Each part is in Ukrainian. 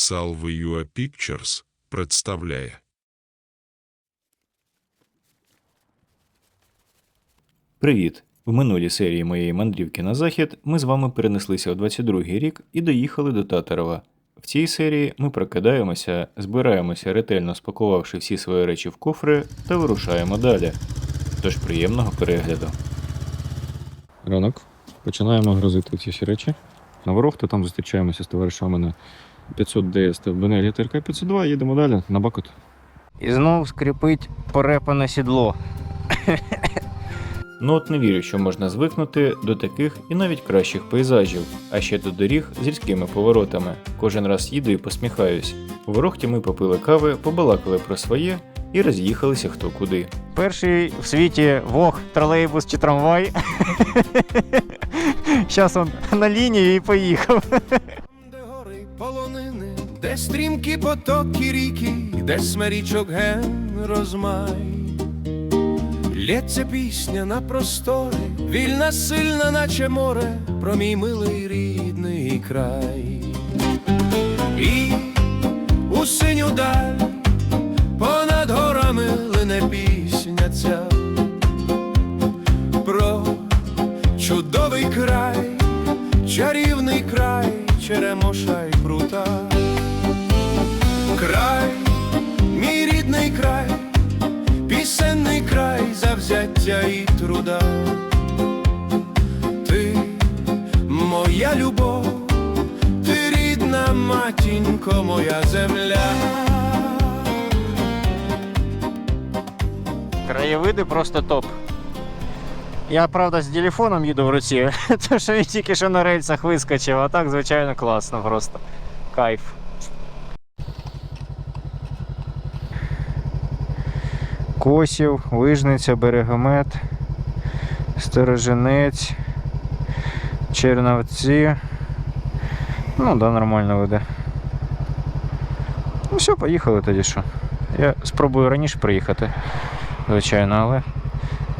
Salve Pictures представляє Привіт! В минулій серії моєї мандрівки на захід ми з вами перенеслися у 22-й рік і доїхали до Татарова. В цій серії ми прокидаємося, збираємося, ретельно спакувавши всі свої речі в кофри та вирушаємо далі. Тож приємного перегляду. Ранок. Починаємо грузити ці всі речі. На ворогти там зустрічаємося з товаришами на 500 ds та в Бенелі ТРК 502, їдемо далі на Бакут. І знов скрипить порепане сідло. Ну от не вірю, що можна звикнути до таких і навіть кращих пейзажів, а ще до доріг з різкими поворотами. Кожен раз їду і посміхаюсь. У ворогті ми попили кави, побалакали про своє і роз'їхалися хто куди. Перший в світі вог, тролейбус чи трамвай. Зараз він на лінії і поїхав. Де стрімкі потоки ріки, де смерічок ген розмай. Лється пісня на простори, вільна, сильна, наче море, про мій милий рідний край. І у синю даль понад горами лине пісня ця про чудовий край, чарівний край, черемоша й прута. Край, мій рідний край, пісенний край завзяття і труда. Ти моя любов, ти рідна матінко, моя земля. Краєвиди просто топ. Я, правда, з телефоном їду в руці, тому що він тільки що на рельсах вискочив, а так, звичайно, класно просто. Кайф. Косів, Вижниця, Берегомет, Сторожинець, Черновці. Ну, да, нормально веде. Ну все, поїхали тоді що. Я спробую раніше приїхати, звичайно, але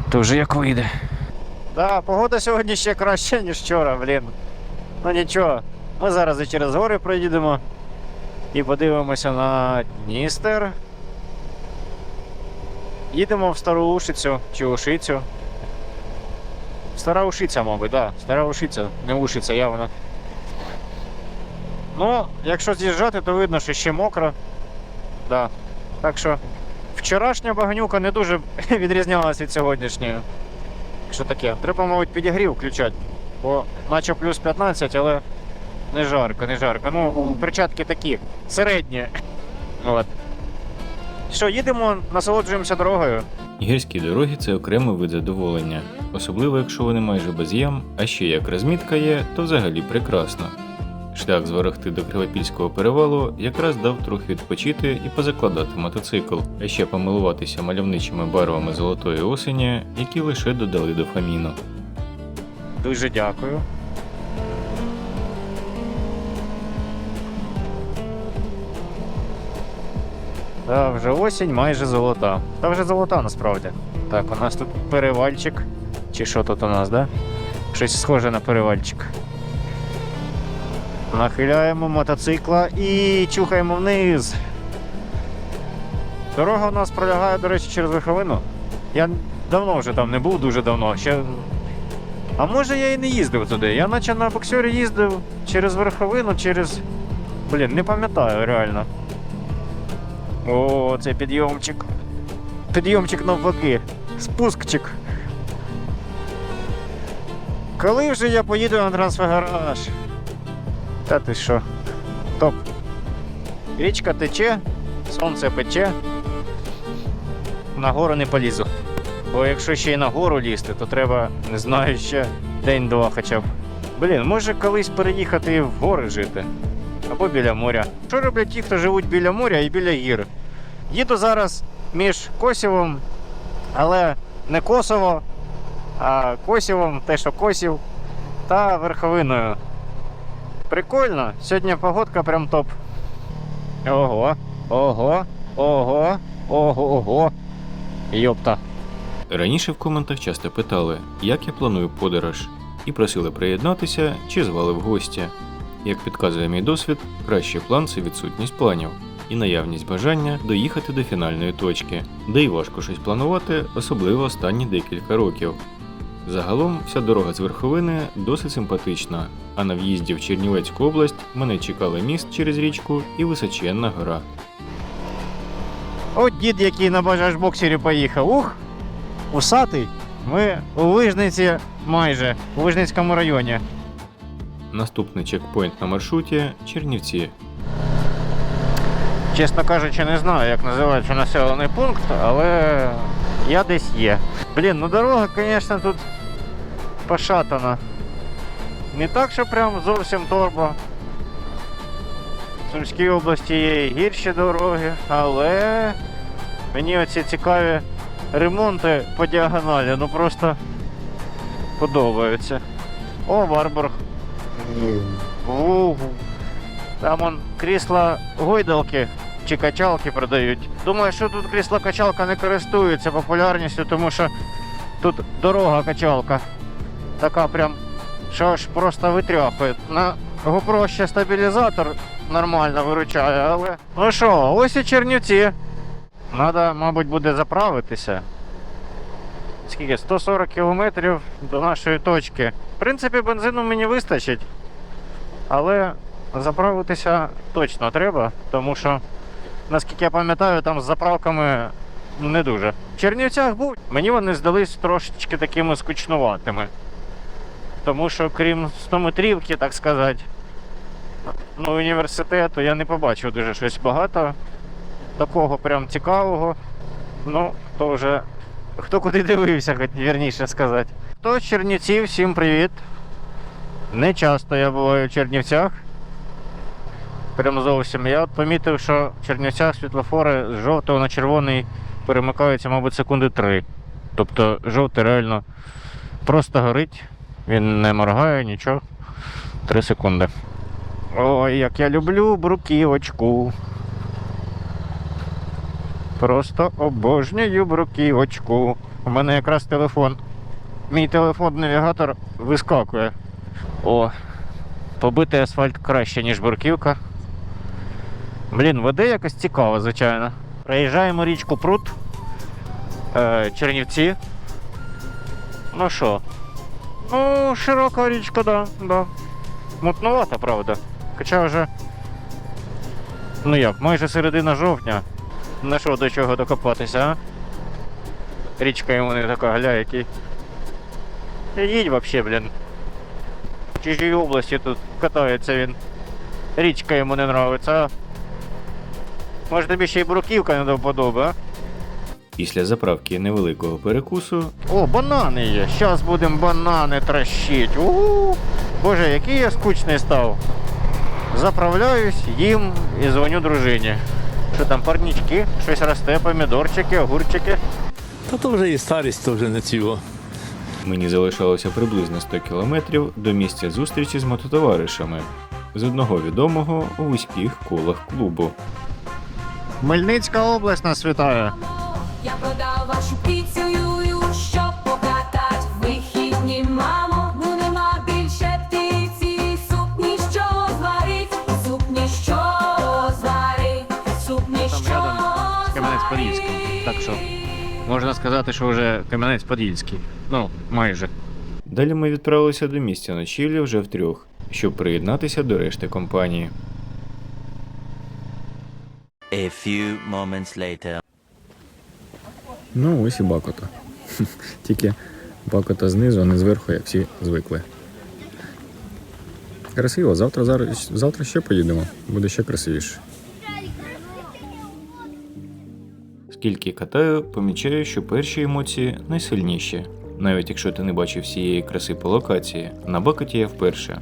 то вже як вийде. Да, погода сьогодні ще краще, ніж вчора, блін. Ну нічого. Ми зараз і через гори проїдемо і подивимося на Дністер. Їдемо в Стару Ушицю чи Ушицю. Стара Ушиця, мабуть, так. Да. Стара Ушиця, не Ушиця явно. Ну, якщо з'їжджати, то видно, що ще мокро. Да. Так що вчорашня багнюка не дуже відрізнялася від сьогоднішньої. Що таке? Треба, мабуть, підігрів включати. Бо наче плюс 15, але не жарко, не жарко. Ну, перчатки такі, середні. От. Що, їдемо, насолоджуємося дорогою. Гірські дороги це окремий вид задоволення, особливо якщо вони майже без ям, а ще як розмітка є, то взагалі прекрасно. Шлях з Ворохти до Кривопільського перевалу якраз дав трохи відпочити і позакладати мотоцикл, а ще помилуватися мальовничими барвами золотої осені, які лише додали дофаміну. Дуже дякую. Та вже осінь майже золота. Та вже золота насправді. Так, у нас тут перевальчик. Чи що тут у нас, да? Щось схоже на перевальчик. Нахиляємо мотоцикла і чухаємо вниз. Дорога у нас пролягає, до речі, через верховину. Я давно вже там не був, дуже давно. Ще а може я і не їздив туди. Я наче на боксері їздив через верховину, через. Блін, не пам'ятаю реально. О, це підйомчик. Підйомчик навпаки. Спускчик. Коли вже я поїду на трансфергараж? Та ти що? Топ. Річка тече, сонце пече. На гору не полізу. Бо якщо ще й на гору лізти, то треба, не знаю, ще день-два хоча б. Блін, може колись переїхати в гори жити. Або біля моря. Що роблять ті, хто живуть біля моря і біля гір? Їду зараз між Косівом, але не Косово, а Косівом, те, що Косів, та верховиною. Прикольно. Сьогодні погодка прям топ. Ого, ого, ого, ого, ого. Йопта. Раніше в коментах часто питали, як я планую подорож, і просили приєднатися чи звали в гості. Як підказує мій досвід, кращий план це відсутність планів і наявність бажання доїхати до фінальної точки, де й важко щось планувати, особливо останні декілька років. Загалом вся дорога з верховини досить симпатична, а на в'їзді в Чернівецьку область мене чекали міст через річку і височенна гора. От дід, який на бажажбоксері поїхав. Ух! Усатий. Ми у Вижниці майже, у Вижницькому районі. Наступний чекпоінт на маршруті Чернівці. Чесно кажучи, не знаю, як називається населений пункт, але я десь є. Блін, ну дорога, звісно, тут пошатана. Не так, що прям зовсім торбо. В Сумській області є і гірші дороги, але мені оці цікаві ремонти по діагоналі, ну просто подобаються. О, Барбург. Там он крісла гойдалки чи качалки продають. Думаю, що тут крісла качалка не користується популярністю, тому що тут дорога качалка. Така прям, що аж просто витряхує. На GoPro ще стабілізатор нормально виручає, але. Ну що, ось і Чернівці. Надо, мабуть, буде заправитися. Скільки? 140 кілометрів до нашої точки. В принципі, бензину мені вистачить. Але заправитися точно треба, тому що, наскільки я пам'ятаю, там з заправками не дуже. В Чернівцях був, мені вони здались трошечки такими скучнуватими. Тому що, крім 100 метрівки, так сказати, ну, університету я не побачив дуже щось багато такого прям цікавого. Ну, то вже хто куди дивився, хоч вірніше сказати. Хто з Чернівців, всім привіт. Не часто я буваю в Чернівцях. Прям зовсім. Я от помітив, що в Чернівцях світлофори з жовтого на червоний перемикаються, мабуть, секунди три. Тобто жовтий реально просто горить, він не моргає, нічого. Три секунди. Ой, як я люблю бруківочку. Просто обожнюю бруківочку. У мене якраз телефон. Мій телефон-навігатор вискакує. О, побитий асфальт краще, ніж бурківка. Блін, води якось цікаво, звичайно. Проїжджаємо річку Прут. Е, Чернівці. Ну що? Ну, широка річка, да, да. Мутнувата, правда. Хоча вже. Ну як, майже середина жовтня. На що до чого докопатися, а? Річка йому не така, гля, який. Їдь вообще, блін. В чужій області тут катається він. Річка йому не нравиться. Може тобі ще й бруківка не до вподоби, а? Після заправки невеликого перекусу О, банани є. Зараз будемо банани трощить. Угу. Боже, який я скучний став. Заправляюсь, їм і дзвоню дружині. Що там, парнічки, щось росте, помідорчики, огурчики. Та то вже і старість, то вже не цього. Мені залишалося приблизно 100 кілометрів до місця зустрічі з мототоваришами. З одного відомого у вузьких колах клубу. Хмельницька область нас вітає. Я продав вашу піцю, юю, щоб покатать вихідні, мамо. Ну нема більше птиці, супні, що зварить, супні, що зварить, супні, Там що рядом з Кам'янець-Подільським. Так що можна сказати, що вже Кам'янець-Подільський. Ну, майже. Далі ми відправилися до місця ночівлі вже втрьох, щоб приєднатися до решти компанії. A few moments later. Ну, ось і бакота. Тільки бакота знизу, а не зверху, як всі звикли. Красиво, завтра, зараз, завтра ще поїдемо, буде ще красивіше. Скільки катаю, помічаю, що перші емоції найсильніші, навіть якщо ти не бачив всієї краси по локації, на бакеті я вперше.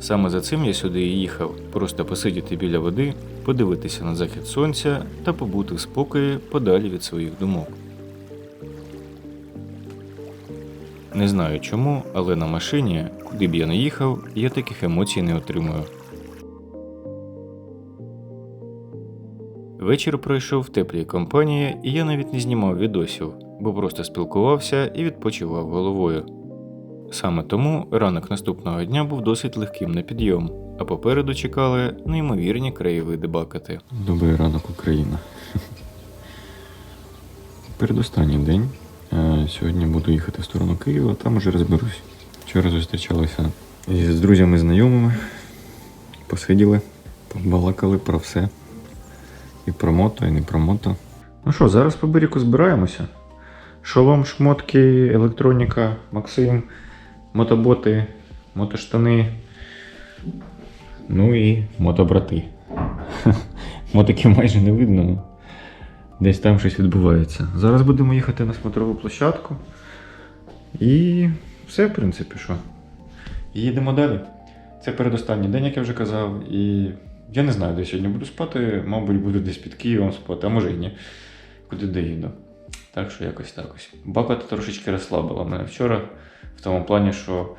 Саме за цим я сюди і їхав, просто посидіти біля води, подивитися на захід сонця та побути в спокої подалі від своїх думок. Не знаю чому, але на машині, куди б я не їхав, я таких емоцій не отримую. Вечір пройшов в теплій компанії, і я навіть не знімав відосів, бо просто спілкувався і відпочивав головою. Саме тому ранок наступного дня був досить легким на підйом. а попереду чекали неймовірні краєвиди Бакати. Добрий ранок, Україна. Передостанній день. Е, Сьогодні буду їхати в сторону Києва, там уже розберусь. Вчора зустрічалися з друзями, знайомими, посиділи, побалакали про все. І про мото, і не про мото. Ну що, зараз по берегу збираємося. Шолом, шмотки, електроніка, Максим, мотоботи, мотоштани. Ну і мотобрати. Мотики майже не видно. ну, Десь там щось відбувається. Зараз будемо їхати на смотрову площадку. І все, в принципі, що. Їдемо далі. Це передостанній день, як я вже казав. І я не знаю, де сьогодні буду спати. Мабуть, буду десь під Києвом спати, а може і ні. Куди доїду. Так що якось так ось. Бакота трошечки розслабила мене вчора, в тому плані, що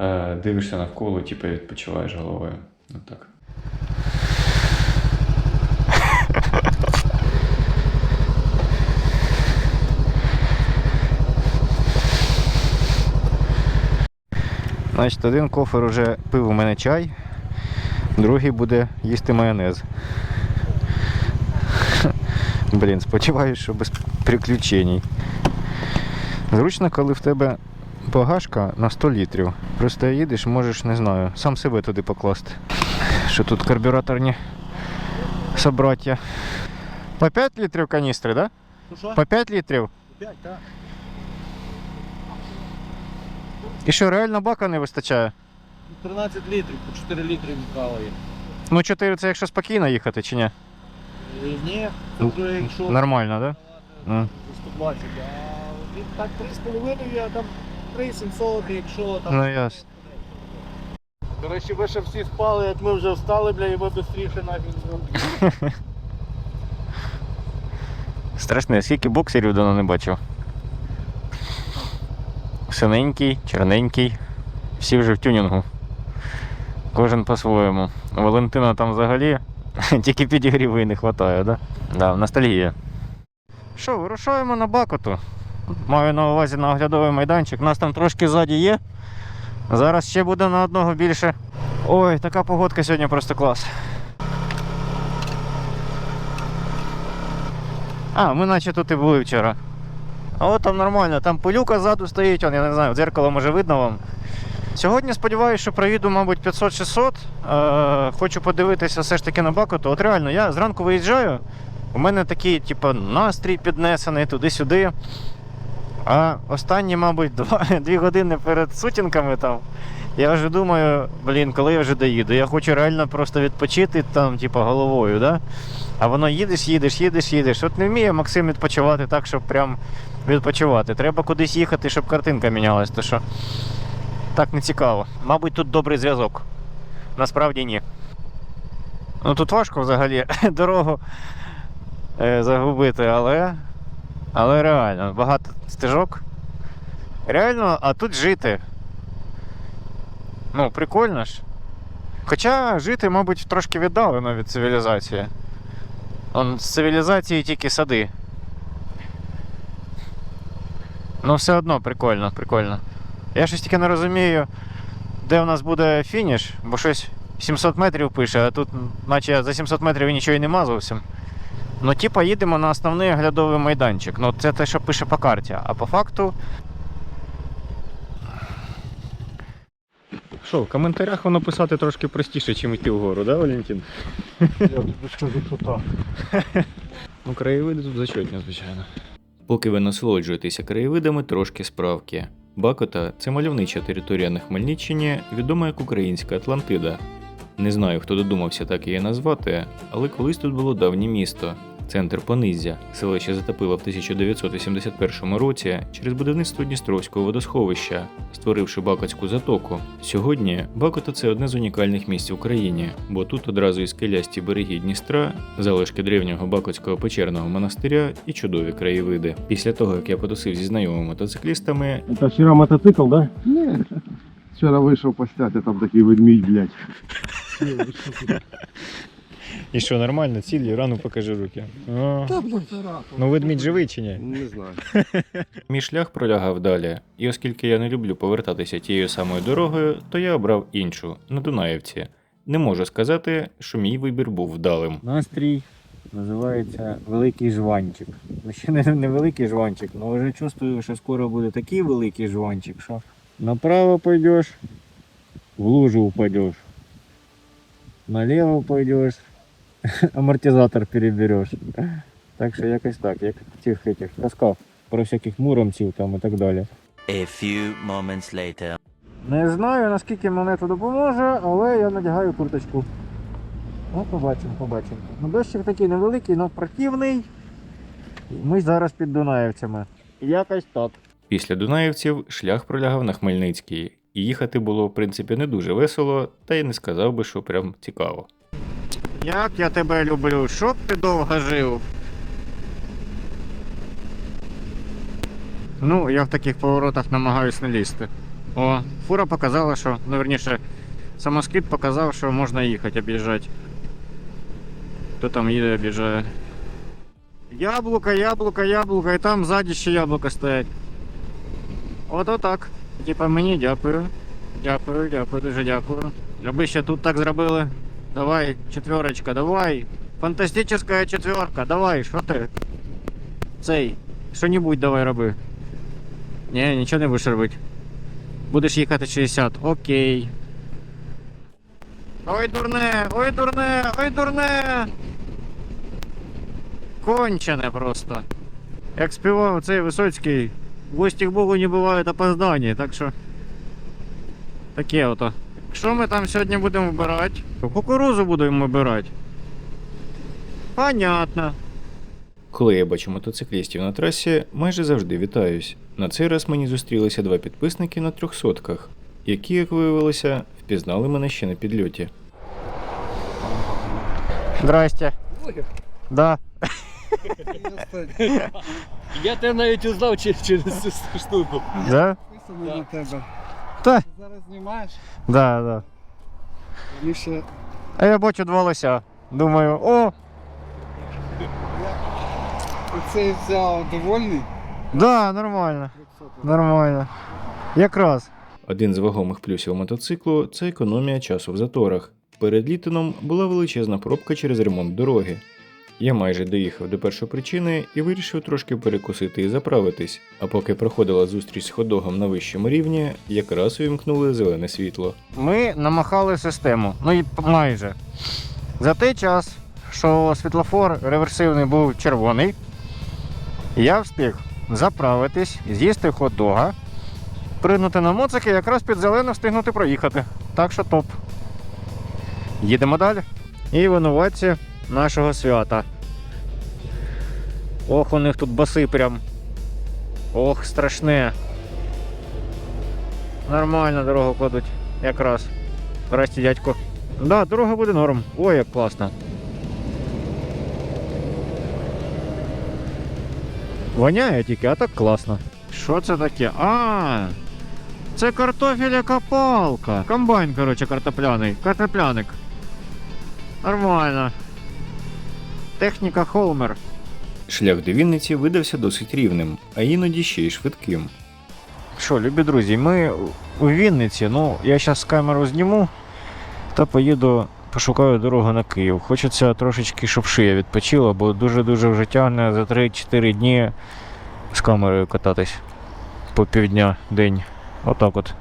е, дивишся навколо, типу, відпочиваєш головою. Ну так. Значить, один кофер уже пив у мене чай, другий буде їсти майонез. Блін, сподіваюся, що без приключень. Зручно, коли в тебе багажка на 100 літрів. Просто їдеш, можеш, не знаю, сам себе туди покласти. Що тут карбюраторні собраття. По 5 літрів каністри, так? Да? По 5 літрів? 5, так. І що, реально бака не вистачає? 13 літрів, по 4 літри вкалує. Ну, 4 це якщо спокійно їхати чи ні? Ні, це вже якщо Нормально, так? Да? Ну. 120, а він так 3,5, а там 3,700, якщо там. Ну ясно. Коротше, ви ще всі спали, як ми вже встали, бля, і ми швидше нафіг. Страшне, скільки боксерів давно не бачив. Синенький, чорненький. Всі вже в тюнінгу. Кожен по-своєму. Валентина там взагалі тільки підігріву не вистачає, да? Да, ностальгія. Що, вирушаємо на Бакоту. Маю на увазі на оглядовий майданчик. Нас там трошки ззаді є. Зараз ще буде на одного більше. Ой, така погодка сьогодні просто клас. А, ми наче тут і були вчора. А от там нормально, там пилюка ззаду стоїть, он, я не знаю, в дзеркало може видно вам. Сьогодні сподіваюся, що проїду, мабуть, 500-600. Е, хочу подивитися все ж таки на Бакоту. От реально, я зранку виїжджаю, у мене такий, типу, настрій піднесений туди-сюди. А останні, мабуть, два, дві години перед сутінками там. Я вже думаю, блін, коли я вже доїду. Я хочу реально просто відпочити там, типу, головою, да? А воно їдеш, їдеш, їдеш, їдеш. От не вміє Максим відпочивати так, щоб прям відпочивати. Треба кудись їхати, щоб картинка мінялась, то що так не цікаво. Мабуть, тут добрий зв'язок. Насправді ні. Ну тут важко взагалі дорогу е, загубити, але. Але реально, багато стежок. Реально, а тут жити. Ну, прикольно ж. Хоча жити, мабуть, трошки віддалено від цивілізації. Он з цивілізації тільки сади. Ну, все одно прикольно, прикольно. Я щось тільки не розумію, де у нас буде фініш, бо щось 700 метрів пише, а тут, наче за 700 метрів і нічого і нема зовсім. Ну, типа, їдемо на основний оглядовий майданчик. Ну, це те, що пише по карті. А по факту. Що, в коментарях воно писати трошки простіше, ніж йти вгору, да, Валентин? Я тобі скажу, що так. Ну, краєвиди тут зачетні, звичайно. Поки ви насолоджуєтеся краєвидами, трошки справки. Бакота це мальовнича територія на Хмельниччині, відома як Українська Атлантида. Не знаю, хто додумався так її назвати, але колись тут було давнє місто, центр Понизя. Селище затопило в 1981 році через будівництво Дністровського водосховища, створивши Бакотську затоку. Сьогодні Бакота це одне з унікальних місць в Україні, бо тут одразу і скелясті береги Дністра, залишки древнього Бакотського печерного монастиря і чудові краєвиди. Після того, як я потусив зі знайомими мотоциклістами, Это вчера мотоцикл, да? Нет. Вчера вышел постять, а там такие ведмедь, блядь. І що, нормально, цілі, рану покажи руки. О, ну ведмідь живий чи ні? Не знаю. Мій шлях пролягав далі, і оскільки я не люблю повертатися тією самою дорогою, то я обрав іншу на Дунаївці. не можу сказати, що мій вибір був вдалим. Настрій називається Великий жванчик. Ну, ще не, не великий жванчик, але вже чувствую, що скоро буде такий великий жванчик, що направо пойдеш, в лужу упадеш. Наліво пойдеш, амортизатор перебереш. Так що якось так, як в тих этих казках про всяких муромців там і так далі. A few moments later. Не знаю, наскільки мене це допоможе, але я надягаю курточку. Ну, побачимо, побачимо. Ну, дощик такий невеликий, але противний. Ми зараз під Дунаєвцями. Якось так. Після Дунаївців шлях пролягав на Хмельницький, і їхати було, в принципі, не дуже весело, та й не сказав би, що прям цікаво. Як я тебе люблю, щоб ти довго жив. Ну, я в таких поворотах намагаюсь не лізти. О, фура показала, що, ну верніше, самоскид показав, що можна їхати, об'їжджати. Хто там їде, об'їжджає. Яблука, яблука, яблука, і там ззаді ще яблука стоять. От отак. Типа мені дякую. Дякую, дякую, дуже дякую. Аби ще тут так зробили. Давай, четверочка, давай. Фантастическая четверка, давай, що ти? Цей, що-нибудь давай роби. Ні, нічого не будеш робити. Будеш їхати 60, окей. Ой, дурне, ой, дурне, ой, дурне. Кончене просто. Як співав цей Висоцький, в гості к Богу не бувають опоздання, так що. Таке ото. Що ми там сьогодні будемо вибирати? Кукурузу будемо вибирати. Понятно. Коли я бачу мотоциклістів на трасі, майже завжди вітаюсь. На цей раз мені зустрілися два підписники на трьохсотках, які, як виявилося, впізнали мене ще на підльоті. Здрасте. Да. Я тебе навіть узнав через, через цю штуку. Да? На тебе. Та. Зараз знімаєш? Да, да. Ще А я бачу два лося. Думаю, о, цей взяв довольний. да, нормально. Нормально. Якраз. Один з вагомих плюсів мотоциклу це економія часу в заторах. Перед літином була величезна пробка через ремонт дороги. Я майже доїхав до першопричини і вирішив трошки перекусити і заправитись. А поки проходила зустріч з ходогом на вищому рівні, якраз увімкнули зелене світло. Ми намахали систему. Ну і майже. За той час, що світлофор реверсивний був червоний, я встиг заправитись, з'їсти хот-дога, пригнути на моцики якраз під зелене встигнути проїхати. Так що топ. Їдемо далі. І винуватці нашого свята. Ох, у них тут баси прям. Ох, страшне. Нормально дорогу кладуть. Якраз. Здрасте, дядько. Да, дорога буде норм. Ой, як класно. Воняє тільки, а так класно. Що це таке? А, це картофеля копалка. Комбайн, коротше, картопляний. Картопляник. Нормально. Техніка Холмер. Шлях до Вінниці видався досить рівним, а іноді ще й швидким. Що, любі друзі, ми у Вінниці. Ну, я зараз камеру зніму та поїду, пошукаю дорогу на Київ. Хочеться трошечки, щоб шия відпочила, бо дуже-дуже вже тягне за 3-4 дні з камерою кататись по півдня день. Отак от.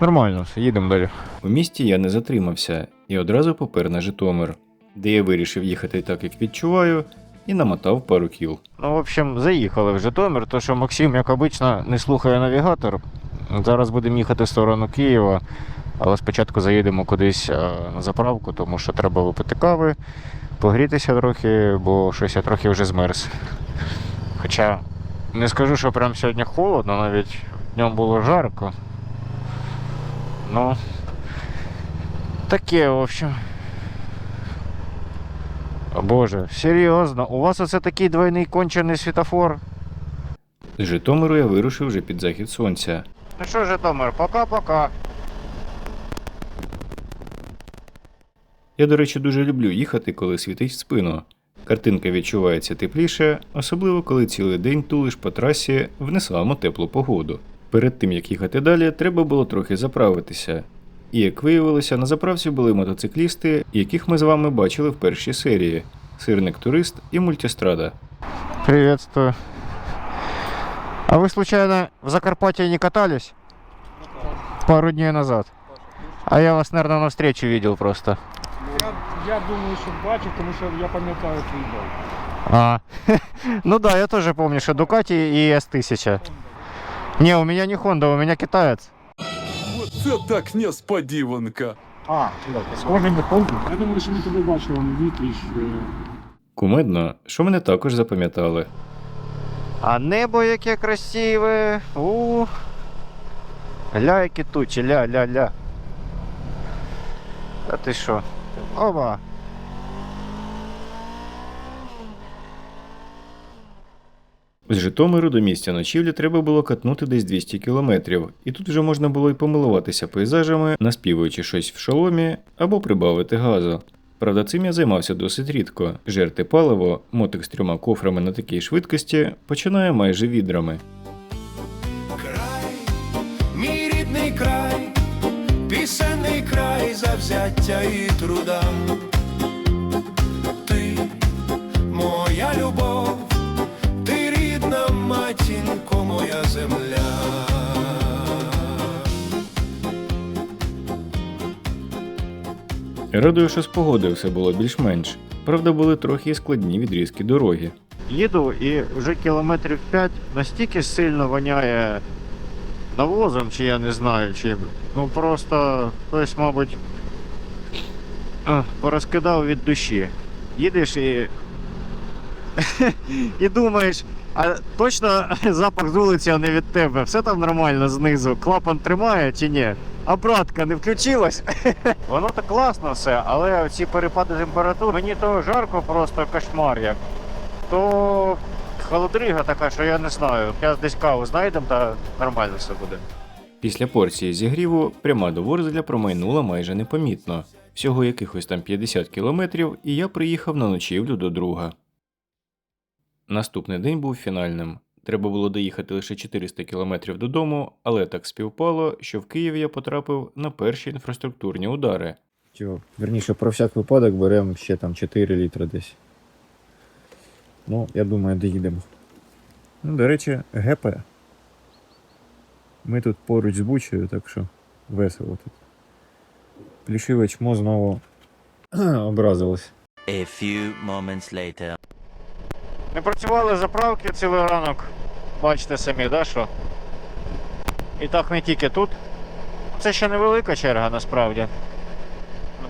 Нормально, все, їдемо далі. У місті я не затримався і одразу попер на Житомир, де я вирішив їхати так, як відчуваю, і намотав пару кіл. Ну, в общем, заїхали в Житомир, то що Максим, як обично, не слухає навігатор. Зараз будемо їхати в сторону Києва, але спочатку заїдемо кудись е, на заправку, тому що треба випити кави, погрітися трохи, бо щось я трохи вже змерз. Хоча не скажу, що прям сьогодні холодно, навіть днем було жарко. Ну, таке, в общем. Боже, серйозно, у вас оце такий двойний кончений світофор. З Житомиру я вирушив вже під захід сонця. Ну що, Житомир, пока-пока. Я, до речі, дуже люблю їхати, коли світить в спину. Картинка відчувається тепліше, особливо коли цілий день тулиш по трасі в не саму теплу погоду. Перед тим як їхати далі, треба було трохи заправитися. І як виявилося, на заправці були мотоциклісти, яких ми з вами бачили в першій серії: сирник турист і мультистрада. Приветствую. А вы случайно в Закарпатье не катались? Пару дней назад. А я вас, наверное, на встрече видел просто. Я, я думаю, що бачив, тому що я пам'ятаю твій бой. А, ну да, я тоже помню, что Дукати и S1000. Не, у меня не Honda, у меня китаец. Це так несподіванка. А, схожий на Honda. Я думаю, що ми тебе бачили на вітрі. Кумедно, що мене також запам'ятали. А небо яке красиве. У. Ля, які тучі, ля, ля, ля. А ти що? Оба. З Житомиру до місця ночівлі треба було катнути десь 200 кілометрів, і тут вже можна було й помилуватися пейзажами, наспівуючи щось в шоломі або прибавити газу. Правда, цим я займався досить рідко. Жерти паливо, мотик з трьома кофрами на такій швидкості починає майже відрами. Край, мій рідний край, пісенний край завзяття і труда. Земля. Радую, що з погодою все було більш-менш. Правда, були трохи і складні відрізки дороги. Їду і вже кілометрів 5 настільки сильно воняє навозом, чи я не знаю чим. Ну просто хтось, мабуть, порозкидав від душі. Їдеш і. і думаєш, а точно запах з вулиці, а не від тебе. Все там нормально знизу. Клапан тримає чи ні? Обратка не включилась. Воно так класно все, але ці перепади температур, мені то жарко просто кошмар як то холодрига така, що я не знаю. Зараз десь каву знайдемо та нормально все буде. Після порції зігріву пряма до Ворзеля промайнула майже непомітно. Всього якихось там 50 кілометрів, і я приїхав на ночівлю до друга. Наступний день був фінальним. Треба було доїхати лише 400 кілометрів додому, але так співпало, що в Київ я потрапив на перші інфраструктурні удари. Чого? Верніше, про всяк випадок беремо ще там 4 літри десь. Ну, я думаю, доїдемо. Ну, до речі, ГП. Ми тут поруч з Бучею, так що весело тут. Плішиве чмо знову образилось. A few moments later. Не працювали заправки цілий ранок. Бачите самі, да, що? І так не тільки тут. Це ще невелика черга насправді.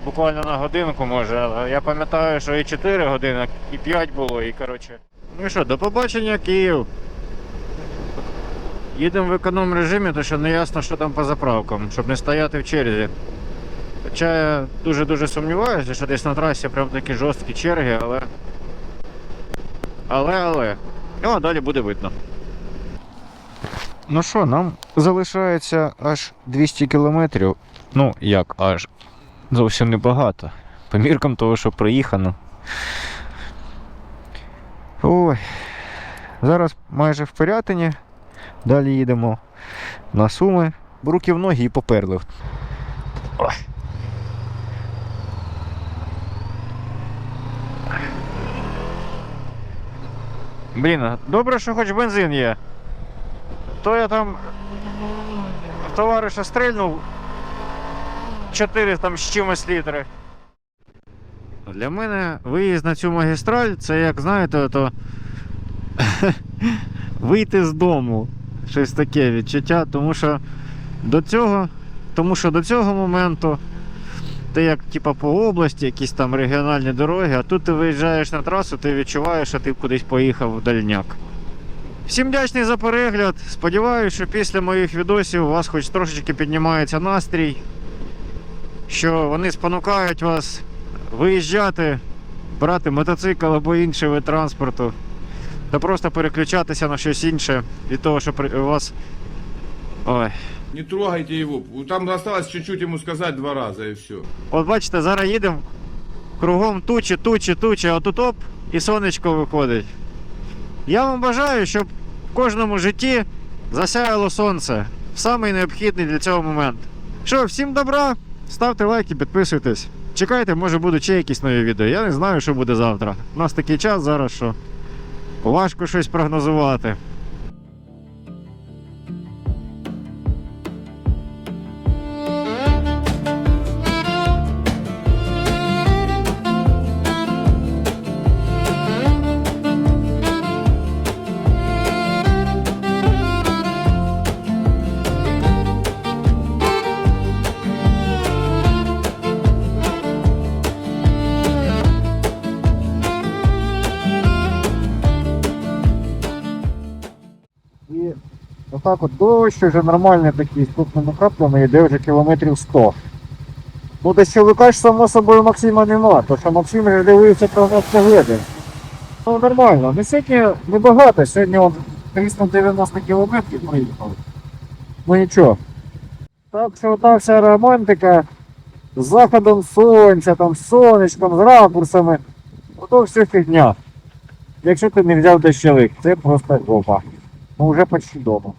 Буквально на годинку може, але я пам'ятаю, що і 4 години, і 5 було, і коротше. Ну і що, до побачення, Київ. Їдемо в економ режимі, то що не ясно, що там по заправкам, щоб не стояти в черзі. Хоча я дуже-дуже сумніваюся, що десь на трасі прям такі жорсткі черги, але. Але, але. Ну, а далі буде видно. Ну що, нам залишається аж 200 кілометрів. Ну, як аж. Зовсім небагато. По міркам того, що проїхано. Ой. Зараз майже в Пирятині. Далі їдемо на Суми. Руки в ноги і поперли. Ой. Блін, добре, що хоч бензин є. То я там товариша стрельнув 4 там з чимось літри. Для мене виїзд на цю магістраль це як знаєте, то вийти з дому. Щось таке відчуття, тому що до цього, тому що до цього моменту ти як типа по області, якісь там регіональні дороги, а тут ти виїжджаєш на трасу, ти відчуваєш, що ти кудись поїхав в дальняк. Всім вдячний за перегляд. Сподіваюся, що після моїх відосів у вас хоч трошечки піднімається настрій, що вони спонукають вас виїжджати, брати мотоцикл або інший вид транспорту, та просто переключатися на щось інше від того, що у вас. Ой. Не трогайте его. Там осталось чуть-чуть ему сказать два раза и все. От бачите, зараз їдемо кругом тучі, тучі, тучі, а тут оп, і сонечко виходить. Я вам бажаю, щоб в кожному житті засяяло сонце в самий необхідний для цього момент. Що, всім добра, Ставте лайки, підписуйтесь. Чекайте, може будуть ще якісь нові відео. Я не знаю, що буде завтра. У нас такий час зараз, що важко щось прогнозувати. Отак от дощ вже нормальний такий з крупними краплями йде вже кілометрів 100. Ну дощовика ж само собою Максима нема, то що Максим вже дивився прогноз погоди. Ну нормально. Ну сьогодні небагато, сьогодні он 390 кілометрів проїхав. Ну нічого. Так що ота вся романтика з заходом сонця, там, з сонечком, з ракурсами. Ото все фігня. Якщо ти не взяв дощовик, це просто опа. Ну вже почти дома.